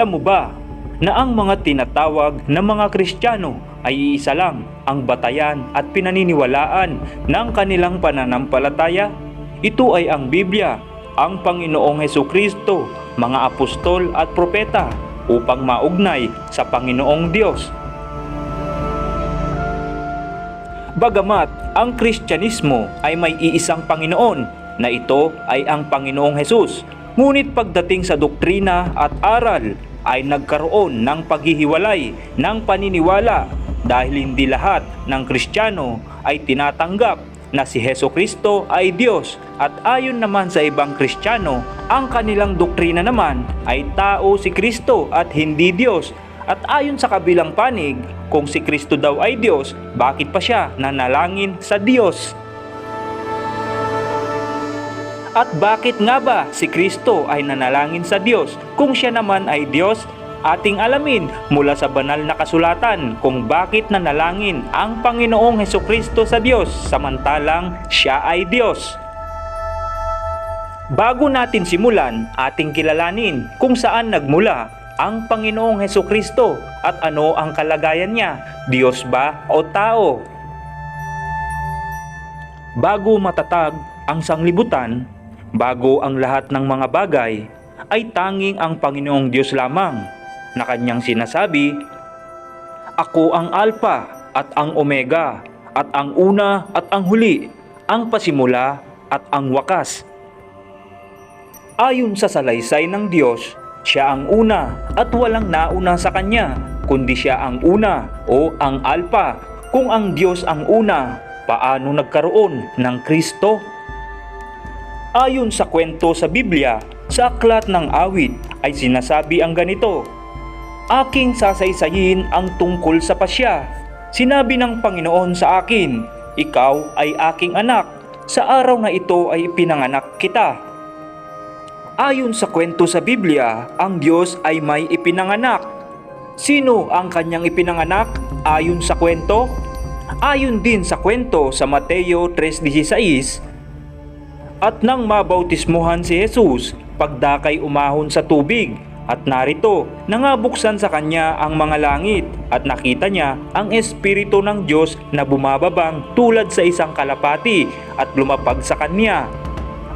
Alam mo ba na ang mga tinatawag na mga Kristiyano ay iisa lang ang batayan at pinaniniwalaan ng kanilang pananampalataya? Ito ay ang Biblia, ang Panginoong Heso Kristo, mga apostol at propeta upang maugnay sa Panginoong Diyos. Bagamat ang Kristyanismo ay may iisang Panginoon na ito ay ang Panginoong Hesus, ngunit pagdating sa doktrina at aral ay nagkaroon ng paghihiwalay ng paniniwala dahil hindi lahat ng Kristiyano ay tinatanggap na si Heso Kristo ay Diyos at ayon naman sa ibang Kristiyano, ang kanilang doktrina naman ay tao si Kristo at hindi Diyos at ayon sa kabilang panig, kung si Kristo daw ay Diyos, bakit pa siya nanalangin sa Diyos? At bakit nga ba si Kristo ay nanalangin sa Diyos kung siya naman ay Diyos? Ating alamin mula sa banal na kasulatan kung bakit nanalangin ang Panginoong Heso Kristo sa Diyos samantalang siya ay Diyos. Bago natin simulan, ating kilalanin kung saan nagmula ang Panginoong Heso Kristo at ano ang kalagayan niya, Diyos ba o tao? Bago matatag ang sanglibutan, bago ang lahat ng mga bagay, ay tanging ang Panginoong Diyos lamang na kanyang sinasabi, Ako ang Alpha at ang Omega, at ang una at ang huli, ang pasimula at ang wakas. Ayon sa salaysay ng Diyos, siya ang una at walang nauna sa kanya, kundi siya ang una o ang Alpha. Kung ang Diyos ang una, paano nagkaroon ng Kristo? Ayon sa kwento sa Biblia, sa aklat ng awit ay sinasabi ang ganito, Aking sasaysayin ang tungkol sa pasya. Sinabi ng Panginoon sa akin, Ikaw ay aking anak, sa araw na ito ay pinanganak kita. Ayon sa kwento sa Biblia, ang Diyos ay may ipinanganak. Sino ang kanyang ipinanganak ayon sa kwento? Ayon din sa kwento sa Mateo 3.16, At nang mabautismuhan si Jesus, pagdakay umahon sa tubig, at narito, nangabuksan sa kanya ang mga langit, at nakita niya ang Espiritu ng Diyos na bumababang tulad sa isang kalapati, at lumapag sa kanya.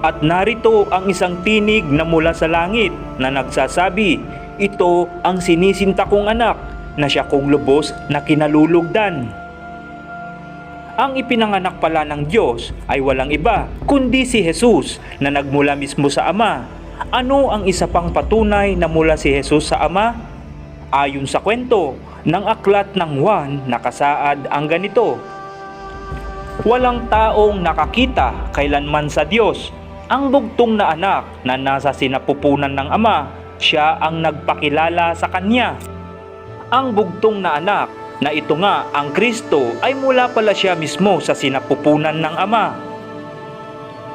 At narito ang isang tinig na mula sa langit na nagsasabi, Ito ang sinisinta kong anak na siya kong lubos na kinalulugdan. Ang ipinanganak pala ng Diyos ay walang iba kundi si Jesus na nagmula mismo sa Ama. Ano ang isa pang patunay na mula si Jesus sa Ama? Ayon sa kwento ng aklat ng Juan nakasaad ang ganito. Walang taong nakakita kailanman sa Diyos. Ang bugtong na anak na nasa sinapupunan ng Ama, siya ang nagpakilala sa Kanya. Ang bugtong na anak na ito nga ang Kristo ay mula pala siya mismo sa sinapupunan ng Ama.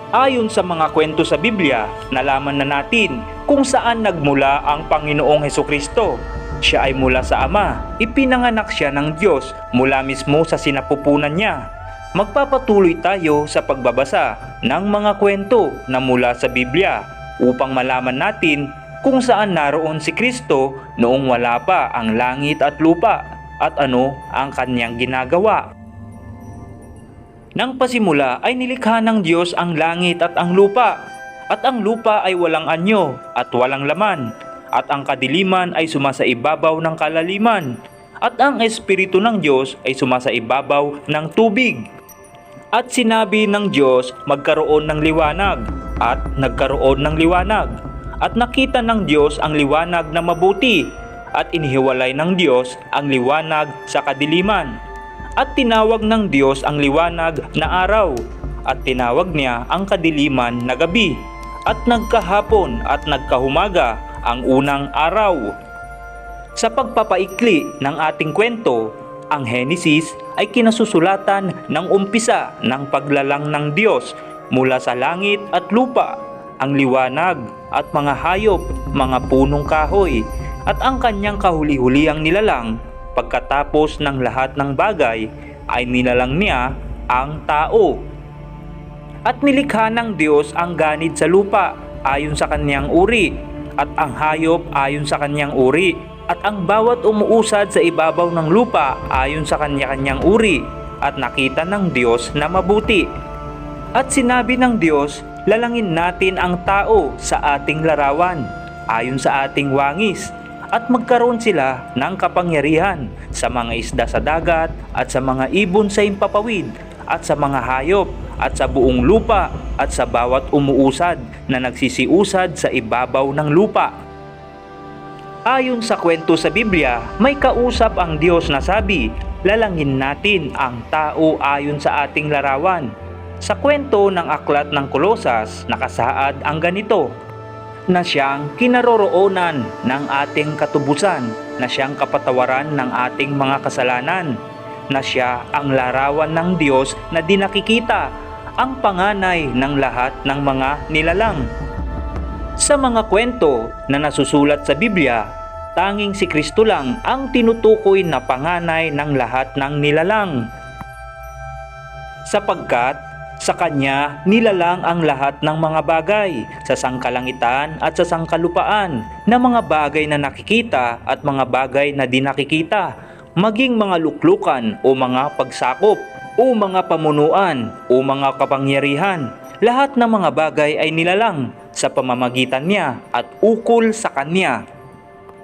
Ayon sa mga kwento sa Biblia, nalaman na natin kung saan nagmula ang Panginoong Heso Kristo. Siya ay mula sa Ama, ipinanganak siya ng Diyos mula mismo sa sinapupunan niya. Magpapatuloy tayo sa pagbabasa ng mga kwento na mula sa Biblia upang malaman natin kung saan naroon si Kristo noong wala pa ang langit at lupa at ano ang kanyang ginagawa. Nang pasimula ay nilikha ng Diyos ang langit at ang lupa, at ang lupa ay walang anyo at walang laman, at ang kadiliman ay sumasa ibabaw ng kalaliman, at ang Espiritu ng Diyos ay sumasa ibabaw ng tubig. At sinabi ng Diyos magkaroon ng liwanag, at nagkaroon ng liwanag. At nakita ng Diyos ang liwanag na mabuti, at inihiwalay ng Diyos ang liwanag sa kadiliman. At tinawag ng Diyos ang liwanag na araw, at tinawag niya ang kadiliman na gabi. At nagkahapon at nagkahumaga ang unang araw. Sa pagpapaikli ng ating kwento, ang Henesis ay kinasusulatan ng umpisa ng paglalang ng Diyos mula sa langit at lupa, ang liwanag at mga hayop, mga punong kahoy, at ang kanyang kahuli-huliang nilalang pagkatapos ng lahat ng bagay ay nilalang niya ang tao. At nilikha ng Diyos ang ganid sa lupa ayon sa kanyang uri at ang hayop ayon sa kanyang uri at ang bawat umuusad sa ibabaw ng lupa ayon sa kanya-kanyang uri at nakita ng Diyos na mabuti. At sinabi ng Diyos, lalangin natin ang tao sa ating larawan, ayon sa ating wangis, at magkaroon sila ng kapangyarihan sa mga isda sa dagat at sa mga ibon sa impapawid at sa mga hayop at sa buong lupa at sa bawat umuusad na nagsisiusad sa ibabaw ng lupa. Ayon sa kwento sa Biblia, may kausap ang Diyos na sabi, lalangin natin ang tao ayon sa ating larawan. Sa kwento ng aklat ng Kolosas, nakasaad ang ganito, na siyang kinaroroonan ng ating katubusan, na siyang kapatawaran ng ating mga kasalanan, na siya ang larawan ng Diyos na di nakikita, ang panganay ng lahat ng mga nilalang. Sa mga kwento na nasusulat sa Biblia, tanging si Kristo lang ang tinutukoy na panganay ng lahat ng nilalang. Sapagkat sa Kanya nilalang ang lahat ng mga bagay sa sangkalangitan at sa sangkalupaan na mga bagay na nakikita at mga bagay na di nakikita, maging mga luklukan o mga pagsakop o mga pamunuan o mga kapangyarihan. Lahat ng mga bagay ay nilalang sa pamamagitan niya at ukol sa Kanya.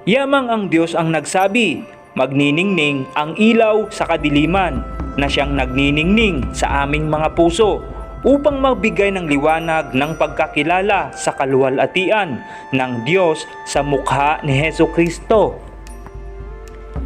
Yamang ang Diyos ang nagsabi, magniningning ang ilaw sa kadiliman na siyang nagniningning sa aming mga puso upang magbigay ng liwanag ng pagkakilala sa kaluwalhatian ng Diyos sa mukha ni Heso Kristo.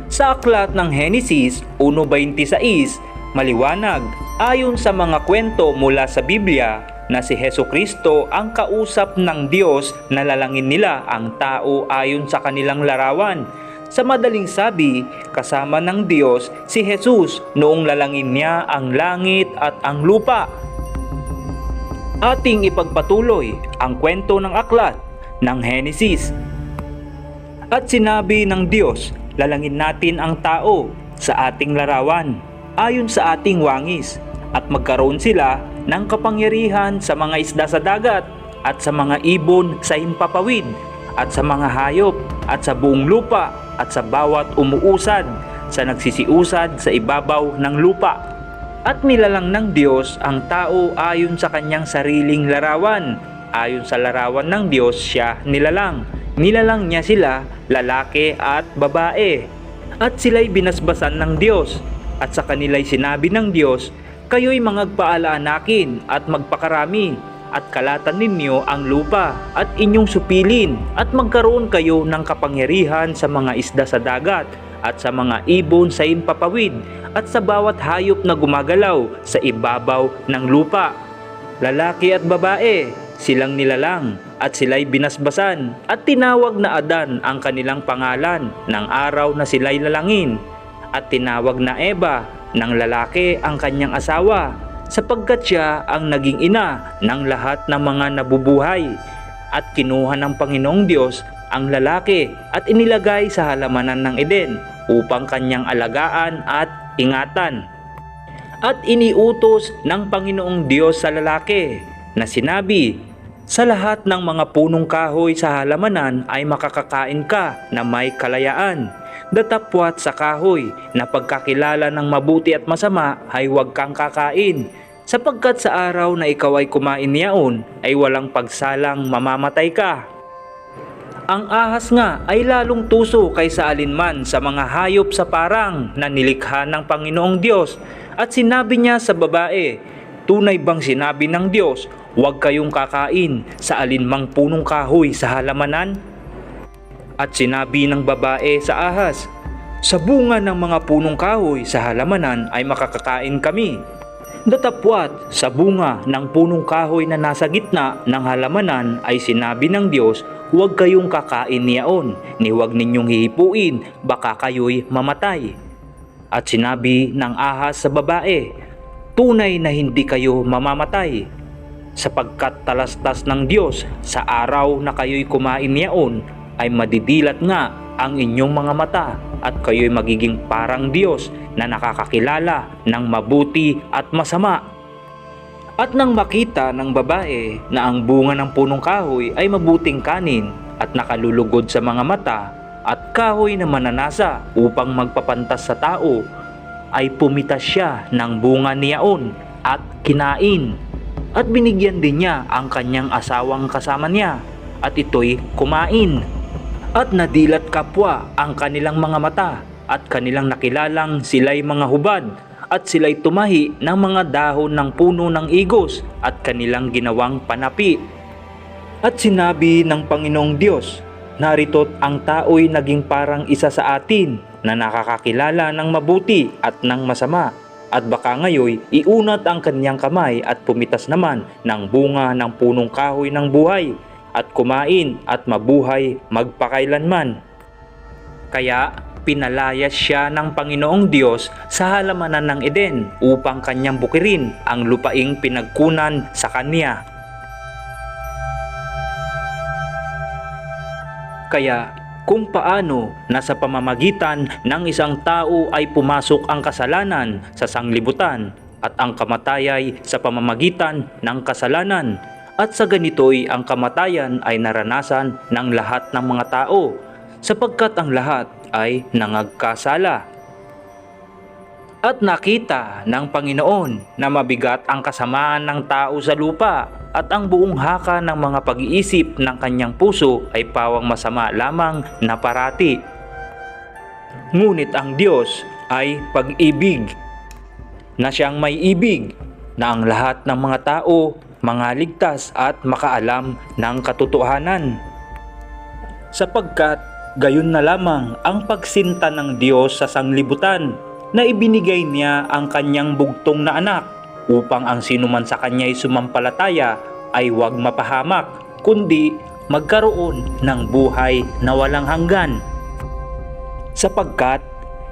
Sa aklat ng Henesis 1.26, maliwanag ayon sa mga kwento mula sa Biblia na si Heso Kristo ang kausap ng Diyos na lalangin nila ang tao ayon sa kanilang larawan. Sa madaling sabi, kasama ng Diyos si Jesus noong lalangin niya ang langit at ang lupa. Ating ipagpatuloy ang kwento ng aklat ng Henesis. At sinabi ng Diyos, lalangin natin ang tao sa ating larawan, ayon sa ating wangis, at magkaroon sila ng kapangyarihan sa mga isda sa dagat, at sa mga ibon sa himpapawid, at sa mga hayop, at sa buong lupa, at sa bawat umuusad, sa nagsisiusad sa ibabaw ng lupa. At nilalang ng Diyos ang tao ayon sa kanyang sariling larawan. Ayon sa larawan ng Diyos siya nilalang. Nilalang niya sila, lalaki at babae. At sila'y binasbasan ng Diyos. At sa kanila'y sinabi ng Diyos, Kayo'y mangagpaalaanakin at magpakarami at kalatan ninyo ang lupa at inyong supilin at magkaroon kayo ng kapangyarihan sa mga isda sa dagat at sa mga ibon sa impapawid at sa bawat hayop na gumagalaw sa ibabaw ng lupa. Lalaki at babae, silang nilalang at sila'y binasbasan at tinawag na Adan ang kanilang pangalan ng araw na sila'y lalangin at tinawag na Eva ng lalaki ang kanyang asawa sapagkat siya ang naging ina ng lahat ng mga nabubuhay at kinuha ng Panginoong Diyos ang lalaki at inilagay sa halamanan ng Eden upang kanyang alagaan at ingatan. At iniutos ng Panginoong Diyos sa lalaki na sinabi, Sa lahat ng mga punong kahoy sa halamanan ay makakakain ka na may kalayaan. Datapwat sa kahoy na pagkakilala ng mabuti at masama ay huwag kang kakain sapagkat sa araw na ikaw ay kumain niyaon ay walang pagsalang mamamatay ka. Ang ahas nga ay lalong tuso kaysa alinman sa mga hayop sa parang na nilikha ng Panginoong Diyos at sinabi niya sa babae, Tunay bang sinabi ng Diyos, huwag kayong kakain sa alinmang punong kahoy sa halamanan? At sinabi ng babae sa ahas, Sa bunga ng mga punong kahoy sa halamanan ay makakakain kami. Datapwat sa bunga ng punong kahoy na nasa gitna ng halamanan ay sinabi ng Diyos, huwag kayong kakain niyaon, ni huwag ninyong hihipuin, baka kayo'y mamatay. At sinabi ng ahas sa babae, tunay na hindi kayo mamamatay, sapagkat talastas ng Diyos sa araw na kayo'y kumain niyaon ay madidilat nga ang inyong mga mata at kayo'y magiging parang Diyos na nakakakilala ng mabuti at masama. At nang makita ng babae na ang bunga ng punong kahoy ay mabuting kanin at nakalulugod sa mga mata at kahoy na mananasa upang magpapantas sa tao ay pumitas siya ng bunga niyaon at kinain. At binigyan din niya ang kanyang asawang kasama niya at ito'y kumain. At nadilat kapwa ang kanilang mga mata at kanilang nakilalang sila'y mga hubad at sila'y tumahi ng mga dahon ng puno ng igos at kanilang ginawang panapi. At sinabi ng Panginoong Diyos, narito't ang tao'y naging parang isa sa atin na nakakakilala ng mabuti at ng masama. At baka ngayon iunat ang kanyang kamay at pumitas naman ng bunga ng punong kahoy ng buhay at kumain at mabuhay magpakailanman. Kaya pinalayas siya ng Panginoong Diyos sa halamanan ng Eden upang kanyang bukirin ang lupaing pinagkunan sa kanya. Kaya kung paano na sa pamamagitan ng isang tao ay pumasok ang kasalanan sa sanglibutan at ang kamatayay sa pamamagitan ng kasalanan at sa ganito'y ang kamatayan ay naranasan ng lahat ng mga tao sapagkat ang lahat ay nangagkasala. At nakita ng Panginoon na mabigat ang kasamaan ng tao sa lupa at ang buong haka ng mga pag-iisip ng kanyang puso ay pawang masama lamang na parati. Ngunit ang Diyos ay pag-ibig, na siyang may ibig, na ang lahat ng mga tao mga ligtas at makaalam ng katotohanan. Sapagkat gayon na lamang ang pagsinta ng Diyos sa sanglibutan na ibinigay niya ang kanyang bugtong na anak upang ang sinuman sa kanya'y sumampalataya ay huwag mapahamak kundi magkaroon ng buhay na walang hanggan. Sapagkat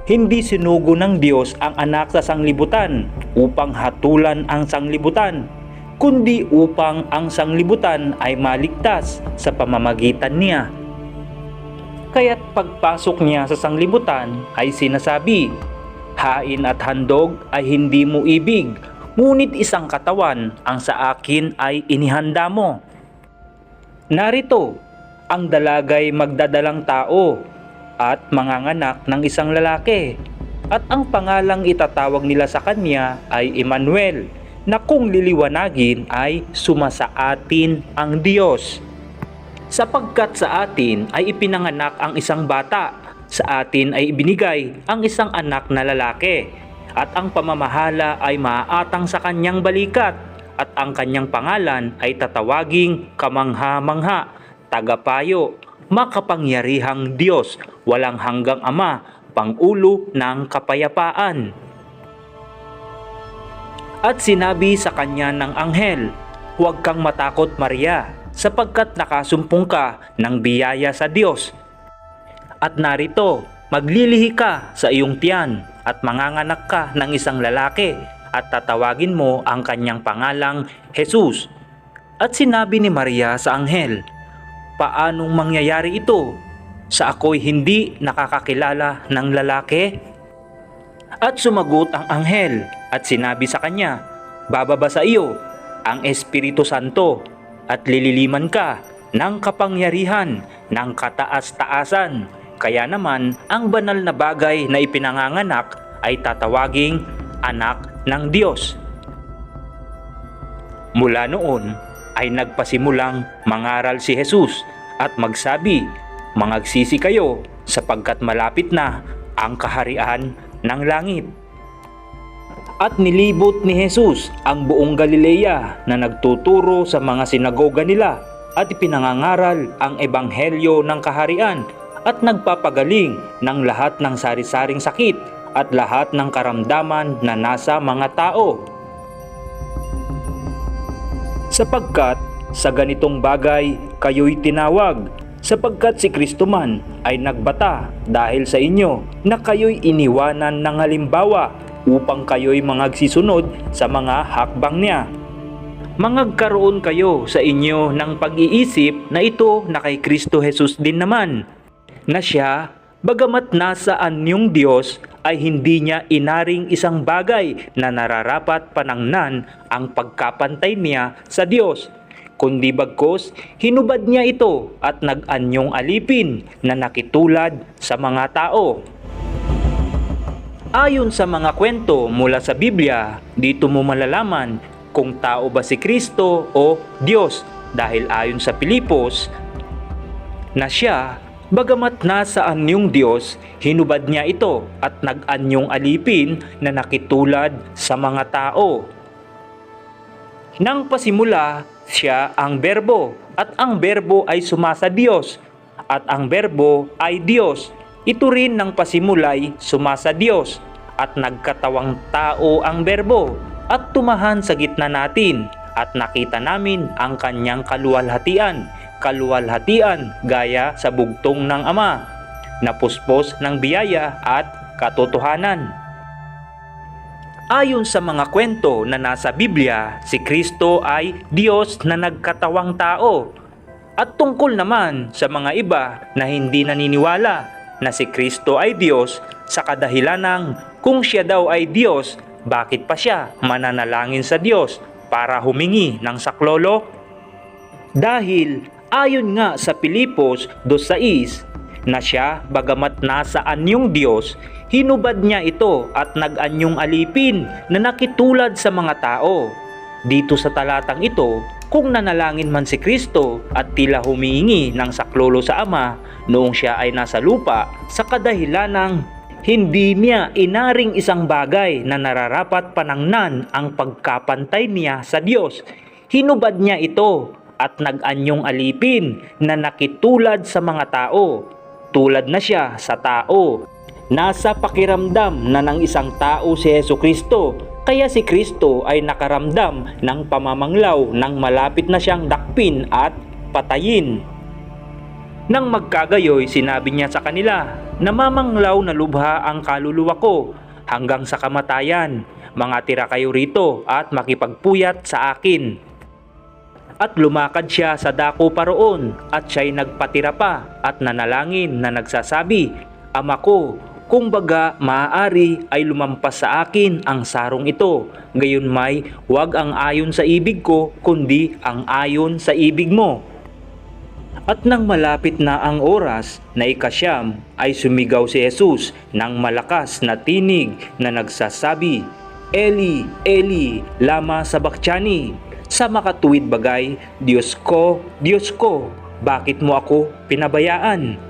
hindi sinugo ng Diyos ang anak sa sanglibutan upang hatulan ang sanglibutan, kundi upang ang sanglibutan ay maligtas sa pamamagitan niya. Kaya't pagpasok niya sa sanglibutan ay sinasabi, Hain at handog ay hindi mo ibig, ngunit isang katawan ang sa akin ay inihanda mo. Narito, ang dalagay magdadalang tao at manganganak ng isang lalaki. At ang pangalang itatawag nila sa kanya ay Emmanuel, na kung liliwanagin ay sumasa atin ang Diyos. Sapagkat sa atin ay ipinanganak ang isang bata, sa atin ay ibinigay ang isang anak na lalaki, at ang pamamahala ay maaatang sa kanyang balikat, at ang kanyang pangalan ay tatawaging kamangha-mangha, tagapayo, makapangyarihang Diyos, walang hanggang Ama, Pangulo ng kapayapaan. At sinabi sa kanya ng anghel, Huwag kang matakot Maria, sapagkat nakasumpong ka ng biyaya sa Diyos. At narito, maglilihi ka sa iyong tiyan at manganganak ka ng isang lalaki at tatawagin mo ang kanyang pangalang Jesus. At sinabi ni Maria sa anghel, Paanong mangyayari ito? Sa ako'y hindi nakakakilala ng lalaki? At sumagot ang anghel at sinabi sa kanya, Bababa sa iyo ang Espiritu Santo at lililiman ka ng kapangyarihan ng kataas-taasan. Kaya naman ang banal na bagay na ipinanganganak ay tatawaging anak ng Diyos. Mula noon ay nagpasimulang mangaral si Jesus at magsabi, Mangagsisi kayo sapagkat malapit na ang kaharian ng langit. At nilibot ni Jesus ang buong Galilea na nagtuturo sa mga sinagoga nila at ipinangangaral ang ebanghelyo ng kaharian at nagpapagaling ng lahat ng sari-saring sakit at lahat ng karamdaman na nasa mga tao. Sapagkat sa ganitong bagay kayo'y tinawag sapagkat si Kristo man ay nagbata dahil sa inyo na kayo'y iniwanan ng halimbawa upang kayo'y mangagsisunod sa mga hakbang niya. Mangagkaroon kayo sa inyo ng pag-iisip na ito na kay Kristo Jesus din naman, na siya, bagamat nasa anyong Diyos, ay hindi niya inaring isang bagay na nararapat panangnan ang pagkapantay niya sa Diyos, kundi bagkos hinubad niya ito at nag-anyong alipin na nakitulad sa mga tao. Ayon sa mga kwento mula sa Biblia, dito mo malalaman kung tao ba si Kristo o Diyos dahil ayon sa Pilipos na siya, bagamat nasa anyong Diyos, hinubad niya ito at nag-anyong alipin na nakitulad sa mga tao. Nang pasimula, siya ang berbo at ang berbo ay sumasa Diyos at ang berbo ay Diyos. Ito rin ng pasimulay sumasa Diyos at nagkatawang tao ang berbo at tumahan sa gitna natin at nakita namin ang kanyang kaluwalhatian, kaluwalhatian gaya sa bugtong ng Ama, napuspos ng biyaya at katotohanan. Ayon sa mga kwento na nasa Biblia, si Kristo ay Diyos na nagkatawang tao. At tungkol naman sa mga iba na hindi naniniwala na si Kristo ay Diyos sa kadahilanang kung siya daw ay Diyos, bakit pa siya mananalangin sa Diyos para humingi ng saklolo? Dahil ayon nga sa Pilipos 2.6 na siya bagamat nasa anyong Diyos, hinubad niya ito at nag-anyong alipin na nakitulad sa mga tao. Dito sa talatang ito, kung nanalangin man si Kristo at tila humihingi ng saklolo sa Ama noong siya ay nasa lupa sa kadahilanang hindi niya inaring isang bagay na nararapat panangnan ang pagkapantay niya sa Diyos. Hinubad niya ito at nag-anyong alipin na nakitulad sa mga tao. Tulad na siya sa tao. Nasa pakiramdam na ng isang tao si Yesu Kristo, kaya si Kristo ay nakaramdam ng pamamanglaw nang malapit na siyang dakpin at patayin. Nang magkagayoy, sinabi niya sa kanila, Namamanglaw na lubha ang kaluluwa ko hanggang sa kamatayan. Mga tira kayo rito at makipagpuyat sa akin. At lumakad siya sa dako paroon at siya'y nagpatira pa at nanalangin na nagsasabi, Ama ko, kung baga maaari ay lumampas sa akin ang sarong ito. Gayon may huwag ang ayon sa ibig ko kundi ang ayon sa ibig mo. At nang malapit na ang oras na ikasyam ay sumigaw si Jesus ng malakas na tinig na nagsasabi, Eli, Eli, lama sabachthani. Sa makatuwid bagay, Diyos ko, Diyos ko, bakit mo ako pinabayaan?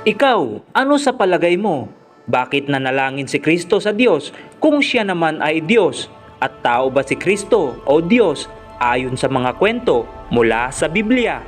Ikaw, ano sa palagay mo? Bakit nanalangin si Kristo sa Diyos kung siya naman ay Diyos? At tao ba si Kristo o Diyos ayon sa mga kwento mula sa Biblia?